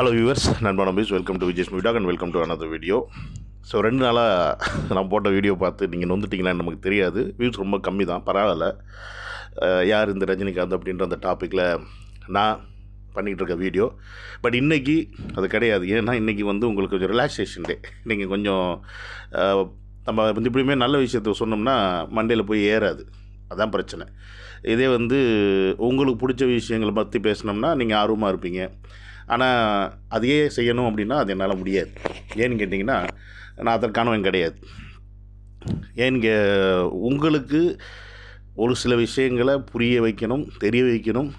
Hello viewers நண்பன் நம்பீஸ் welcome to Vijay மீடாக் and welcome to another video so ரெண்டு நாளாக நான் போட்ட வீடியோ பார்த்து நீங்கள் நொந்துட்டீங்களான்னு நமக்கு தெரியாது. வியூஸ் ரொம்ப கம்மி தான் பரவாயில்ல. யார் இந்த ரஜினிகாந்த் அப்படின்ற அந்த டாப்பிக்கில் நான் பண்ணிகிட்டு இருக்க வீடியோ பட் இன்றைக்கி அது கிடையாது. ஏன்னா இன்றைக்கி வந்து உங்களுக்கு கொஞ்சம் ரிலாக்ஸேஷன் டே நீங்கள் கொஞ்சம் நம்ம வந்து இப்படியுமே நல்ல விஷயத்த சொன்னோம்னா மண்டேயில் போய் ஏறாது. அதான் பிரச்சனை. இதே வந்து உங்களுக்கு பிடிச்ச விஷயங்களை பற்றி பேசினோம்னா நீங்கள் ஆர்வமாக இருப்பீங்க. ஆனால் அதையே செய்யணும் அப்படின்னா அது என்னால் முடியாது. ஏன்னு கேட்டிங்கன்னா நான் அதற்கானவன் கிடையாது. ஏன்னு கே உங்களுக்கு ஒரு சில விஷயங்களை புரிய வைக்கணும் தெரிய வைக்கணும்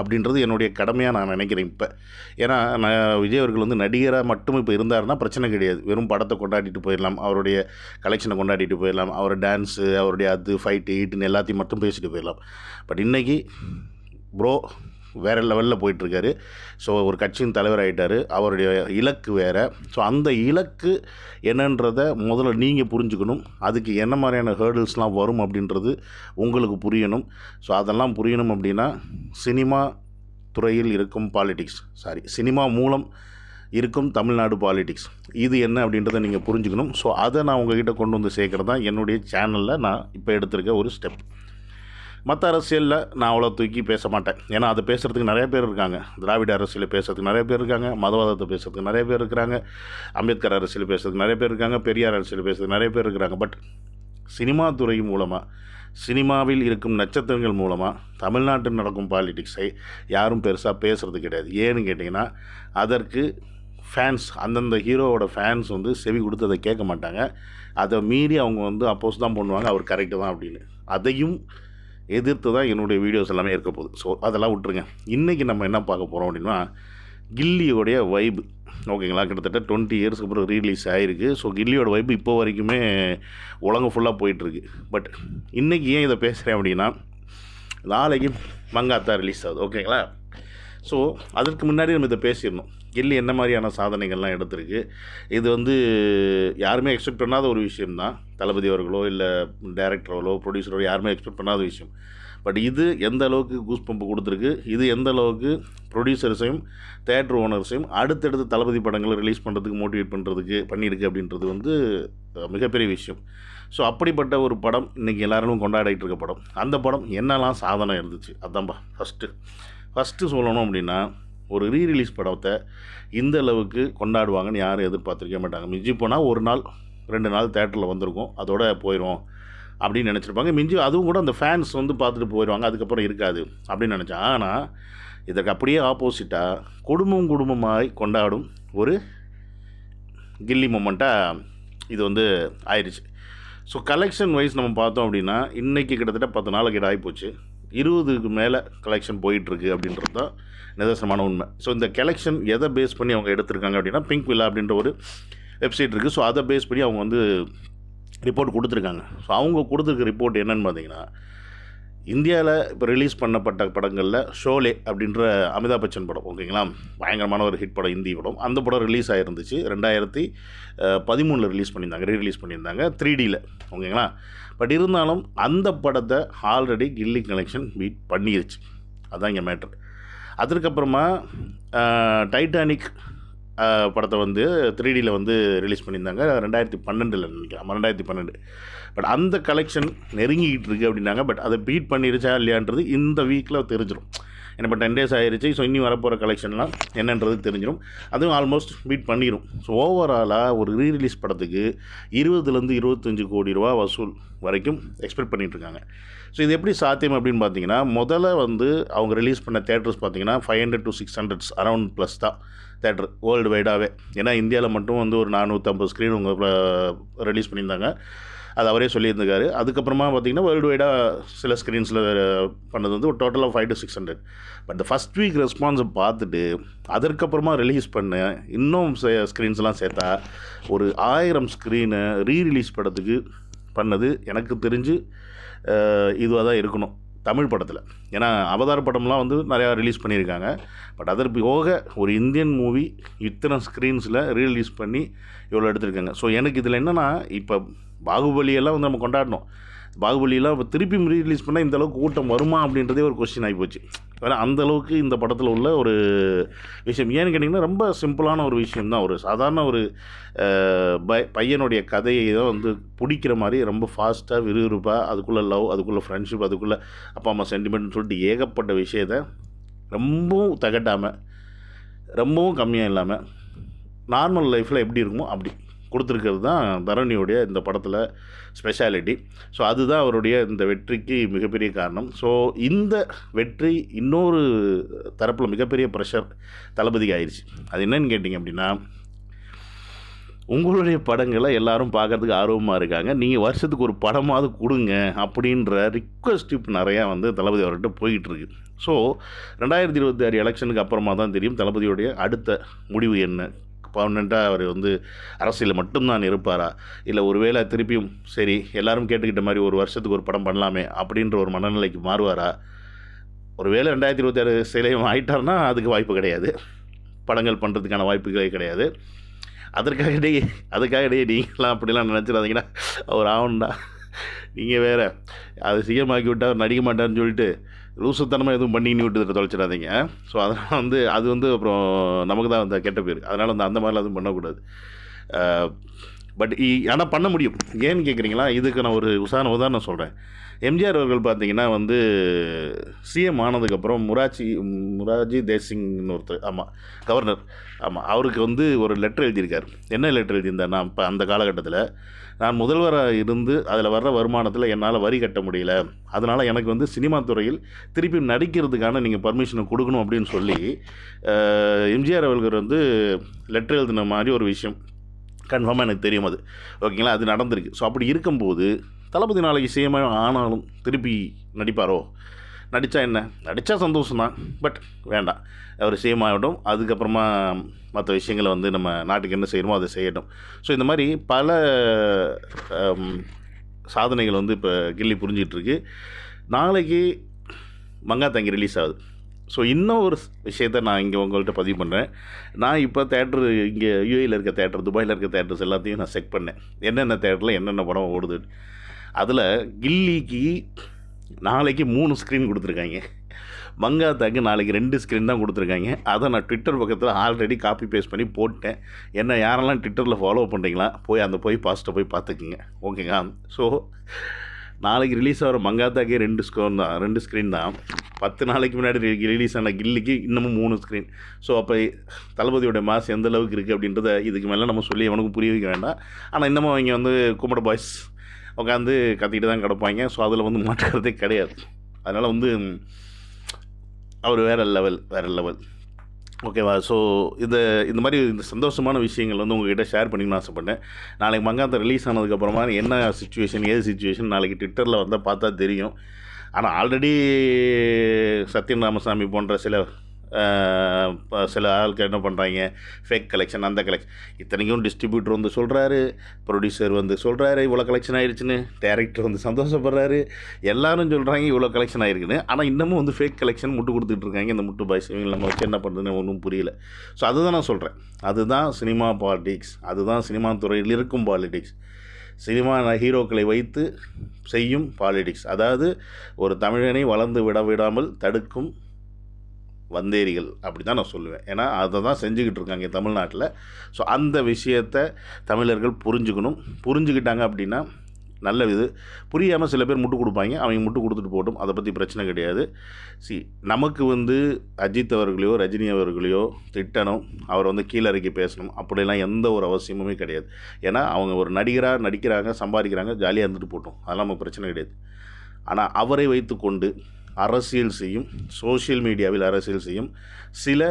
அப்படின்றது என்னுடைய கடமையாக நான் நினைக்கிறேன் இப்போ. ஏன்னா நான் விஜய் அவர்கள் வந்து நடிகராக மட்டும் இப்போ இருந்தாருன்னா பிரச்சனை கிடையாது. வெறும் படத்தை கொண்டாடிட்டு போயிடலாம். அவருடைய கலெக்ஷனை கொண்டாடிட்டு போயிடலாம். அவர் டான்ஸு அவருடைய அது ஃபைட்டு ஈட்டுன்னு எல்லாத்தையும் மட்டும் பேசிட்டு போயிடலாம். பட் இன்றைக்கி ப்ரோ வேறு லெவலில் போயிட்டுருக்காரு. ஸோ ஒரு கட்சியின் தலைவர் ஆகிட்டார் அவருடைய இலக்கு வேறு. ஸோ அந்த இலக்கு என்னன்றதை முதல்ல நீங்கள் புரிஞ்சுக்கணும். அதுக்கு என்ன மாதிரியான ஹேர்டில்ஸ்லாம் வரும் அப்படின்றது உங்களுக்கு புரியணும். ஸோ அதெல்லாம் புரியணும் அப்படின்னா சினிமா துறையில் இருக்கும் பாலிடிக்ஸ் சாரி சினிமா மூலம் இருக்கும் தமிழ்நாடு பாலிடிக்ஸ் இது என்ன அப்படின்றத நீங்கள் புரிஞ்சுக்கணும். ஸோ அதை நான் உங்ககிட்ட கொண்டு வந்து சேர்க்குறது தான் என்னுடைய சேனலில் நான் இப்போ எடுத்திருக்க ஒரு ஸ்டெப் மற்ற அரசியலில் நான் அவ்வளோ தூக்கி பேச மாட்டேன். ஏன்னா அதை பேசுகிறதுக்கு நிறைய பேர் இருக்காங்க. திராவிட அரசியலில் பேசுறதுக்கு நிறைய பேர் இருக்காங்க. மதவாதத்தை பேசுறதுக்கு நிறைய பேர் இருக்கிறாங்க. அம்பேத்கர் அரசியல் பேசுறதுக்கு நிறைய பேர் இருக்காங்க. பெரியார் அரசியல் பேசுறதுக்கு நிறைய பேர் இருக்கிறாங்க. பட் சினிமா துறை மூலமாக சினிமாவில் இருக்கும் நட்சத்திரங்கள் மூலமாக தமிழ்நாட்டில் நடக்கும் பாலிடிக்ஸை யாரும் பெருசாக பேசுகிறது கிடையாது. ஏன்னு கேட்டிங்கன்னா அதற்கு ஃபேன்ஸ் அந்தந்த ஹீரோவோட ஃபேன்ஸ் வந்து செவி கொடுத்து அதை கேட்க மாட்டாங்க. அதை மீறி அவங்க வந்து அப்போஸ் தான் பண்ணுவாங்க. அவர் கரெக்டு தான் அப்படின்னு. அதையும் எதிர்த்து தான் என்னுடைய வீடியோஸ் எல்லாமே இருக்க போகுது. ஸோ அதெல்லாம் விட்டுருங்க. இன்றைக்கி நம்ம என்ன பார்க்க போகிறோம் அப்படின்னா கில்லியோடைய வைப் ஓகேங்களா கிட்டத்தட்ட டுவெண்ட்டி இயர்ஸ்க்கு அப்புறம் ரீலீஸ் ஆகிருக்கு ஸோ கில்லியோட வைப் இப்போ வரைக்குமே உலகம் ஃபுல்லாக போயிட்டுருக்கு. பட் இன்றைக்கி ஏன் இதை பேசுகிறேன் அப்படின்னா நாளைக்கு மங்காத்தா ரிலீஸ் ஆகுது. ஓகேங்களா ஸோ அதற்கு முன்னாடி நம்ம இதை பேசிடணும். கில்லி என்ன மாதிரியான சாதனைகள்லாம் எடுத்திருக்கு. இது வந்து யாருமே எக்ஸ்பெக்ட் பண்ணாத ஒரு விஷயம்தான் தளபதி அவர்களோ இல்லை டைரக்டர்களோ ப்ரொடியூசரோ யாருமே எக்ஸ்பெக்ட் பண்ணாத விஷயம். பட் இது எந்த அளவுக்கு கூஸ் பம்பு கொடுத்துருக்கு? இது எந்த அளவுக்கு ப்ரொடியூசர்ஸையும் தேட்டர் ஓனர்ஸையும் அடுத்தடுத்து தளபதி படங்களை ரிலீஸ் பண்ணுறதுக்கு மோட்டிவேட் பண்ணுறதுக்கு பண்ணியிருக்கு அப்படின்றது வந்து மிகப்பெரிய விஷயம். ஸோ அப்படிப்பட்ட ஒரு படம் இன்றைக்கி எல்லாரும் கொண்டாடிட்டு இருக்க படம். அந்த படம் என்னெல்லாம் சாதனை இருந்துச்சு? அதான்பா ஃபஸ்ட்டு ஃபஸ்ட்டு சொல்லணும் அப்படின்னா ஒரு ரீ ரிலீஸ் படத்தை இந்த அளவுக்கு கொண்டாடுவாங்கன்னு யாரும் எதிர்பார்த்துருக்க மாட்டாங்க. மிஞ்சி போனால் ஒரு நாள் ரெண்டு நாள் தேட்டரில் வந்திருக்கும். அதோட போயிடும் அப்படின்னு நினச்சிருப்பாங்க. மிஞ்சி அதுவும் கூட அந்த ஃபேன்ஸ் வந்து பார்த்துட்டு போயிடுவாங்க அதுக்கப்புறம் இருக்காது அப்படின்னு நினச்சேன். ஆனால் இதற்கு அப்படியே ஆப்போசிட்டாக குடும்பம் குடும்பமாய் கொண்டாடும் ஒரு கில்லி மூமெண்ட்டாக இது வந்து ஆயிடுச்சு. ஸோ கலெக்ஷன் வைஸ் நம்ம பார்த்தோம் அப்படின்னா இன்றைக்கி கிட்டத்தட்ட பத்து நாளைக்கு ஆகிப்போச்சு இருபதுக்கு மேலே கலெக்ஷன் போயிட்டுருக்கு அப்படின்றது தான் நிதர்சனமான உண்மை. ஸோ இந்த கலெக்ஷன் எதை பேஸ் பண்ணி அவங்க எடுத்திருக்காங்க அப்படின்னா பிங்க் வில்லா அப்படின்ற ஒரு வெப்சைட் இருக்குது ஸோ அதை பேஸ் பண்ணி அவங்க வந்து ரிப்போர்ட் கொடுத்துருக்காங்க. ஸோ அவங்க கொடுத்துருக்க ரிப்போர்ட் என்னென்னு பார்த்தீங்கன்னா இந்தியாவில் இப்போ ரிலீஸ் பண்ணப்பட்ட படங்களில் ஷோலே அப்படின்ற அமிதாப் பச்சன் படம் ஓகேங்களா? பயங்கரமான ஒரு ஹிட் படம் இந்தி படம். அந்த படம் ரிலீஸ் ஆகிருந்துச்சு ரெண்டாயிரத்தி பதிமூணில் ரிலீஸ் பண்ணியிருந்தாங்க ரீ ரிலீஸ் பண்ணியிருந்தாங்க த்ரீ டியில் ஓகேங்களா? பட் இருந்தாலும் அந்த படத்தை ஆல்ரெடி கில்லி கலெக்ஷன் பீட் பண்ணிருச்சு. அதான் இங்கே மேட்ரு அதற்கப்புறமா டைட்டானிக் படத்தை வந்து த்ரீ டியில் வந்து ரிலீஸ் பண்ணியிருந்தாங்க. ரெண்டாயிரத்தி பன்னெண்டில் நினைக்கிறேன். ரெண்டாயிரத்தி பன்னெண்டு. பட் அந்த கலெக்ஷன் நெருங்கிக்கிட்டு இருக்குது அப்படின்னாங்க. பட் அதை பீட் பண்ணிருச்சா இல்லையான்றது இந்த வீக்கில் தெரிஞ்சிடும் ஏன்னா இப்போ டென் டேஸ் ஆயிடுச்சு ஸோ இன்னி வரப்போகிற கலெக்ஷன்லாம் என்னன்றது தெரிஞ்சிடும் அதுவும் ஆல்மோஸ்ட் பீட் பண்ணிடும் ஸோ ஓவராலாக ஒரு ரீ ரிலீஸ் படத்துக்கு இருபதுலேருந்து இருபத்தஞ்சு கோடி ரூபா வசூல் வரைக்கும் எக்ஸ்பெக்ட் பண்ணிகிட்ருக்காங்க ஸோ இது எப்படி சாத்தியம் அப்படின்னு பார்த்தீங்கன்னா முதல்ல வந்து அவங்க ரிலீஸ் பண்ண தேட்டர்ஸ் பார்த்தீங்கன்னா five hundred to six hundreds around plus தான் தேட்டர் வேர்ல்டு வைடாகவே ஏன்னா இந்தியாவில் மட்டும் வந்து ஒரு நானூற்றம்பது ஸ்க்ரீன் உங்கள் ரிலீஸ் பண்ணியிருந்தாங்க. அது அவரே சொல்லியிருந்தாரு அதுக்கப்புறமா பார்த்தீங்கன்னா வேர்ல்டு வைடாக சில ஸ்க்ரீன்ஸில் பண்ணது வந்து ஒரு total of five to six hundred but first week ரெஸ்பான்ஸை பார்த்துட்டு அதற்கப்புறமா ரிலீஸ் பண்ண இன்னும் ஸ்க்ரீன்ஸ்லாம் சேர்த்தா ஒரு ஆயிரம் ஸ்க்ரீனை ரீ ரிலீஸ் படத்துக்கு பண்ணது எனக்கு தெரிஞ்சு இதுவாக தான் இருக்கணும் தமிழ் படத்தில். ஏன்னா அவதார் படம்லாம் வந்து நிறையா ரிலீஸ் பண்ணியிருக்காங்க. பட் அதற்கு போக ஒரு இந்தியன் மூவி இத்தனை ஸ்க்ரீன்ஸில் ரீரிலீஸ் பண்ணி இவ்வளோ எடுத்திருக்காங்க. ஸோ எனக்கு இதில் என்னென்னா இப்போ பாகுபலியெல்லாம் வந்து நம்ம கொண்டாடணும். பாகுபலியெல்லாம் இப்போ திருப்பி ரிலீஸ் பண்ணால் இந்த அளவுக்கு கூட்டம் வருமா அப்படின்றதே ஒரு கொஸ்டின் ஆகிப்போச்சு போச்சு ஏன்னா அந்த அளவுக்கு இந்த படத்தில் உள்ள ஒரு விஷயம். ஏன்னு கேட்டிங்கன்னா ரொம்ப சிம்பிளான ஒரு விஷயம் தான் ஒரு சாதாரண ஒரு பை பையனுடைய கதையை தான் வந்து பிடிக்கிற மாதிரி ரொம்ப ஃபாஸ்ட்டாக விறுவிறுப்பாக அதுக்குள்ளே லவ் அதுக்குள்ளே ஃப்ரெண்ட்ஷிப் அதுக்குள்ளே அப்பா அம்மா சென்டிமெண்ட்னு சொல்லிட்டு ஏகப்பட்ட விஷயத்தை ரொம்பவும் தகட்டாமல் ரொம்பவும் கம்மியாக இல்லாமல் நார்மல் லைஃப்பில் எப்படி இருக்குமோ அப்படி. கொடுத்துருக்கிறது தான் தரணியுடைய இந்த படத்தில் ஸ்பெஷாலிட்டி ஸோ அதுதான் அவருடைய இந்த வெற்றிக்கு மிகப்பெரிய காரணம். ஸோ இந்த வெற்றி இன்னொரு தரப்பில் மிகப்பெரிய ப்ரெஷர் தளபதிக்கு ஆயிடுச்சு அது என்னன்னு கேட்டிங்க அப்படின்னா உங்களுடைய படங்களை எல்லாரும் பார்க்கறதுக்கு ஆர்வமாக இருக்காங்க. நீங்கள் வருஷத்துக்கு ஒரு படமாவது கொடுங்க அப்படின்ற ரிக்வஸ்ட் இப்போ நிறையா வந்து தளபதி அவர்கிட்ட போயிட்டுருக்கு ஸோ ரெண்டாயிரத்தி இருபத்தி ஆறு எலெக்ஷனுக்கு அப்புறமா தான் தெரியும் தளபதியுடைய அடுத்த முடிவு என்ன? பர்மனெண்ட்டாக அவர் வந்து அரசியலில் மட்டும்தான் இருப்பாரா? இல்லை ஒருவேளை திருப்பியும் சரி எல்லாரும் கேட்டுக்கிட்ட மாதிரி ஒரு வருஷத்துக்கு ஒரு படம் பண்ணலாமே அப்படின்ற ஒரு மனநிலைக்கு மாறுவாரா? ஒருவேளை ரெண்டாயிரத்தி இருபத்தி ஆறு சிலையும் ஆயிட்டார்னா அதுக்கு வாய்ப்பு கிடையாது. படங்கள் பண்ணுறதுக்கான வாய்ப்புகளே கிடையாது. அதற்காக டே அதுக்காக டே நீங்களாம் அப்படிலாம் நினச்சிடாதீங்கன்னா அவர் ஆகணும்டா. நீங்கள் வேறு. அதை சீக்கிரமாக்கி விட்டால் அவர் நடிக்க மாட்டார்னு சொல்லிட்டு லூசுத்தனமாக எதுவும் பண்ணின்னு விட்டு தொலைச்சிடாதீங்க. ஸோ அதனால் வந்து அது வந்து அப்புறம் நமக்கு தான் வந்து கெட்ட பேர். அதனால் வந்து அந்த மாதிரிலாம் எதுவும் பண்ணக்கூடாது. பட் ஆனால் பண்ண முடியும். ஏன்னு கேட்குறீங்களா இதுக்கு நான் ஒரு உசான உதாரணம் சொல்கிறேன் எம்ஜிஆர் அவர்கள் பார்த்தீங்கன்னா வந்து சிஎம் ஆனதுக்கப்புறம் முராஜி முராஜி தேசிங்னு ஒருத்தர் ஆமாம் கவர்னர் ஆமாம் அவருக்கு வந்து ஒரு லெட்டர் எழுதியிருக்கார். என்ன லெட்டர் எழுதியிருந்தார் நான் இப்போ அந்த காலகட்டத்தில் நான் முதல்வராக இருந்து அதில் வர்ற வருமானத்தில் என்னால் வரி கட்ட முடியல. அதனால் எனக்கு வந்து சினிமா துறையில் திருப்பி நடிக்கிறதுக்கான நீங்கள் பர்மிஷனை கொடுக்கணும் அப்படின்னு சொல்லி எம்ஜிஆர் அவர்கள் வந்து லெட்டர் எழுதின மாதிரி ஒரு விஷயம். கன்ஃபார்மாக எனக்கு தெரியும் அது. ஓகேங்களா? அது நடந்திருக்கு. ஸோ அப்படி இருக்கும்போது தளபதி நாளைக்கு சேமாக ஆனாலும் திருப்பி நடிப்பாரோ? நடித்தா என்ன? நடித்தா சந்தோஷம்தான். பட் வேண்டாம். அவர் சிஎம் ஆகட்டும் அதுக்கப்புறமா மற்ற விஷயங்களை வந்து நம்ம நாட்டுக்கு என்ன செய்யணுமோ அதை செய்யட்டும். ஸோ இந்த மாதிரி பல சாதனைகள் வந்து இப்போ கில்லி புரிஞ்சிகிட்ருக்கு நாளைக்கு மங்கா தங்கி ரிலீஸ் ஆகுது. ஸோ இன்னும் ஒரு விஷயத்த நான் இங்கே உங்கள்கிட்ட பதிவு பண்ணுறேன் நான் இப்போ தேட்ரு இங்கே யூஏயில் இருக்க தேட்டர் துபாயில் இருக்க தேட்டர்ஸ் எல்லாத்தையும் நான் செக் பண்ணேன். என்னென்ன தேட்டரில் என்னென்ன படம் ஓடுது. அதில் கில்லிக்கு நாளைக்கு மூணு ஸ்க்ரீன் கொடுத்துருக்காங்க. மங்காத்தாக்கு நாளைக்கு ரெண்டு ஸ்க்ரீன் தான் கொடுத்துருக்காங்க. அதை நான் ட்விட்டர் பக்கத்தில் ஆல்ரெடி காப்பி பேஸ்ட் பண்ணி போட்டேன். என்ன யாரெல்லாம் ட்விட்டரில் ஃபாலோ பண்ணுறீங்களா போய் அந்த போய் பாஸ்ட்டை போய் பார்த்துக்குங்க. ஓகேங்களா ஸோ நாளைக்கு ரிலீஸ் ஆகிற மங்காத்தாக்கே ரெண்டு ஸ்கோன் தான் ரெண்டு ஸ்க்ரீன் தான். பத்து நாளைக்கு முன்னாடி ரிலீஸ் ஆன கில்லிக்கு இன்னமும் மூணு ஸ்க்ரீன் ஸோ அப்போ தளபதியோட மாஸ் எந்த அளவுக்கு இருக்குது அப்படின்றத இதுக்கு மேலே நம்ம சொல்லி அவனுக்கு புரிய வைக்க வேண்டாம். ஆனால் இன்னமும் அவங்க வந்து கும்பட பாய்ஸ் உட்காந்து கத்திக்கிட்டு தான் கிடப்பாங்க. ஸோ அதில் வந்து மாற்றுக்கிறதே கிடையாது. அதனால் வந்து அவர் வேறு லெவல் வேறு லெவல் ஓகேவா ஸோ இந்த இந்த மாதிரி இந்த சந்தோஷமான விஷயங்கள் வந்து உங்ககிட்ட ஷேர் பண்ணிக்கணும்னு ஆசைப்பட்டேன். நாளைக்கு மங்காத்த ரிலீஸ் ஆனதுக்கப்புறமா என்ன சுச்சுவேஷன் ஏது சுச்சுவேஷன் நாளைக்கு ட்விட்டரில் வந்தால் பார்த்தா தெரியும். ஆனால் ஆல்ரெடி சத்யன் ராமசாமி போன்ற சில ப- சில ஆட்கள் என்ன பண்ணுறாங்க ஃபேக் கலெக்ஷன் அந்த கலெக்ஷன் இத்தனைக்கும் டிஸ்ட்ரிபியூட்டர் வந்து சொல்கிறாரு ப்ரொடியூசர் வந்து சொல்கிறாரு இவ்வளோ கலெக்ஷன் ஆயிடுச்சுன்னு டேரக்டர் வந்து சந்தோஷப்படுறாரு. எல்லாரும் சொல்கிறாங்க இவ்வளோ கலெக்ஷன் ஆயிருக்குன்னு. ஆனால் இன்னமும் வந்து ஃபேக் கலெக்ஷன் முட்டு கொடுத்துட்டு இருக்காங்க இந்த முட்டு பாய்ஸ் இவங்க நம்ம வச்சு என்ன பண்ணுறதுன்னு ஒன்றும் புரியல. ஸோ அதுதான் நான் சொல்கிறேன் அதுதான் சினிமா பாலிடிக்ஸ் அதுதான் சினிமா துறையில் இருக்கும் பாலிடிக்ஸ் சினிமா ஹீரோக்களை வைத்து செய்யும் பாலிடிக்ஸ் அதாவது ஒரு தமிழனை வளர்ந்து விட விடாமல் தடுக்கும் வந்தேரிகள் அப்படி தான் நான் சொல்லுவேன். ஏன்னா அதை தான் செஞ்சுக்கிட்டு இருக்காங்க தமிழ்நாட்டில். ஸோ அந்த விஷயத்தை தமிழர்கள் புரிஞ்சுக்கணும். புரிஞ்சுக்கிட்டாங்க அப்படின்னா நல்ல இது. புரியாமல் சில பேர் முட்டு கொடுப்பாங்க. அவங்க முட்டு கொடுத்துட்டு போகட்டும். அதை பற்றி பிரச்சனை கிடையாது. சி நமக்கு வந்து அஜித் அவர்களையோ ரஜினி அவர்களையோ திட்டணும். அவர் வந்து கீழே இறக்கி பேசணும். அப்படிலாம் எந்த ஒரு அவசியமுமே கிடையாது. ஏன்னா அவங்க ஒரு நடிகராக நடிக்கிறாங்க சம்பாதிக்கிறாங்க. ஜாலியாக இருந்துட்டு போட்டோம் அதெல்லாம் நமக்கு பிரச்சனை கிடையாது. ஆனால் அவரை வைத்துக்கொண்டு அரசியல் செய்யும் சோஷியல் மீடியாவில் அரசியல் செய்யும் சில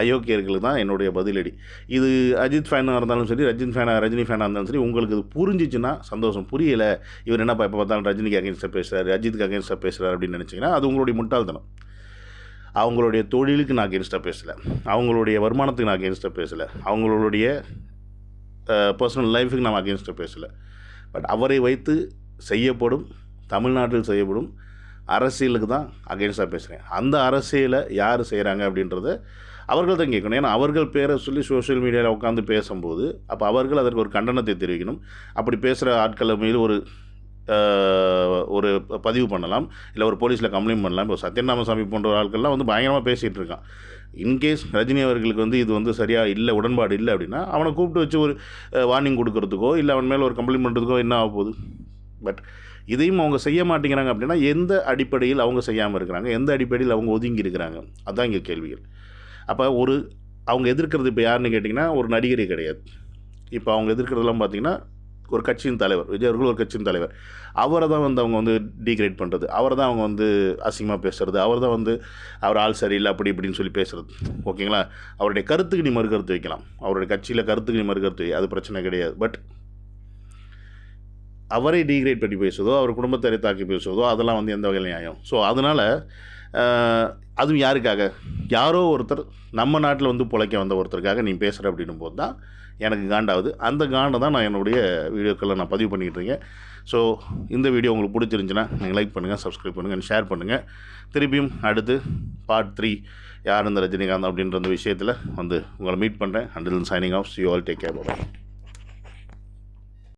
அயோக்கியர்களுக்கு தான் என்னுடைய பதிலடி. இது அஜித் ஃபேனாக இருந்தாலும் சரி ரஜினி ஃபேனாக ரஜினி ஃபேனாக இருந்தாலும் சரி உங்களுக்கு இது புரிஞ்சிச்சுன்னா சந்தோஷம். புரியலை இவர் என்னப்பா எப்போ பார்த்தாலும் ரஜினிக்கு அகேன்ஸ்டாக பேசுகிறாரு அஜித்துக்கு அகேன்ஸ்டாக பேசுகிறாரு அப்படின்னு நினச்சிங்கன்னா அது உங்களுடைய முட்டாள்தனம். அவங்களுடைய தொழிலுக்கு நான் அகேன்ஸ்டாக பேசலை. அவங்களுடைய வருமானத்துக்கு நான் அகேன்ஸ்டாக பேசலை. அவங்களுடைய பர்சனல் லைஃபுக்கு நான் அகேன்ஸ்டாக பேசலை. பட் அவரை வைத்து செய்யப்படும் தமிழ்நாட்டில் செய்யப்படும் அரசியலுக்கு தான் அகேன்ஸ்டாக பேசுகிறேன் அந்த அரசியலை யார் செய்கிறாங்க அப்படின்றத அவர்கள் தான் கேட்கணும். ஏன்னா அவர்கள் பேரை சொல்லி சோஷியல் மீடியாவில் உட்காந்து பேசும்போது அப்போ அவர்கள் அதற்கு ஒரு கண்டனத்தை தெரிவிக்கணும். அப்படி பேசுகிற ஆட்களை மீது ஒரு ஒரு பதிவு பண்ணலாம். இல்லை ஒரு போலீஸில் கம்ப்ளைண்ட் பண்ணலாம். இப்போ சத்யநாமசாமி போன்ற ஆட்கள்லாம் வந்து பயங்கரமாக பேசிகிட்டு இருக்கான். இன்கேஸ் ரஜினி அவர்களுக்கு வந்து இது வந்து சரியாக இல்லை உடன்பாடு இல்லை அப்படின்னா அவனை கூப்பிட்டு வச்சு ஒரு வார்னிங் கொடுக்கறதுக்கோ இல்லை அவன் மேலே ஒரு கம்ப்ளைண்ட் பண்ணுறதுக்கோ என்ன ஆக போகுது? பட் இதையும் அவங்க செய்ய மாட்டேங்கிறாங்க அப்படின்னா எந்த அடிப்படையில் அவங்க செய்யாமல் இருக்கிறாங்க? எந்த அடிப்படையில் அவங்க ஒதுங்கி இருக்கிறாங்க? அதுதான் இங்கே கேள்விகள் அப்போ ஒரு அவங்க எதிர்க்கிறது இப்போ யாருன்னு கேட்டிங்கன்னா ஒரு நடிகரே கிடையாது. இப்போ அவங்க எதிர்க்கிறதெல்லாம் பார்த்தீங்கன்னா ஒரு கட்சியின் தலைவர் விஜய் அவர்கள் ஒரு கட்சியின் தலைவர். அவரை தான் வந்து அவங்க வந்து டீக்ரேட் பண்ணுறது அவரை தான் அவங்க வந்து அசிங்கமாக பேசுகிறது அவர் தான் வந்து அவர் ஆள் சரியில்லை அப்படி இப்படின்னு சொல்லி பேசுகிறது ஓகேங்களா? அவருடைய கருத்துக்கு நீ மறுக்கருத்து வைக்கலாம். அவருடைய கட்சியில் கருத்துக்கு நீ மறுக்கருத்து அது பிரச்சனை கிடையாது. பட் அவரை டீக்ரேட் பண்ணி பேசுவதோ அவர் குடும்பத்தை தாக்கி பேசுவதோ அதெல்லாம் வந்து எந்த வகையில் நியாயம்? ஸோ அதனால் அதுவும் யாருக்காக? யாரோ ஒருத்தர் நம்ம நாட்டில் வந்து பிழைக்க வந்த ஒருத்தருக்காக நீ பேசுகிற அப்படின்னும் போது தான் எனக்கு காண்டாகுது. அந்த காண்டை தான் நான் என்னுடைய வீடியோக்களில் நான் பதிவு பண்ணிகிட்டு இருக்கேன். ஸோ இந்த வீடியோ உங்களுக்கு பிடிச்சிருந்துச்சுன்னா நீங்கள் லைக் பண்ணுங்கள் சப்ஸ்கிரைப் பண்ணுங்கள் ஷேர் பண்ணுங்கள் திருப்பியும் அடுத்து பார்ட் த்ரீ யார் இந்த ரஜினிகாந்த் அப்படின்ற அந்த விஷயத்தில் வந்து உங்களை மீட் பண்ணுறேன் until signing off you all take care bye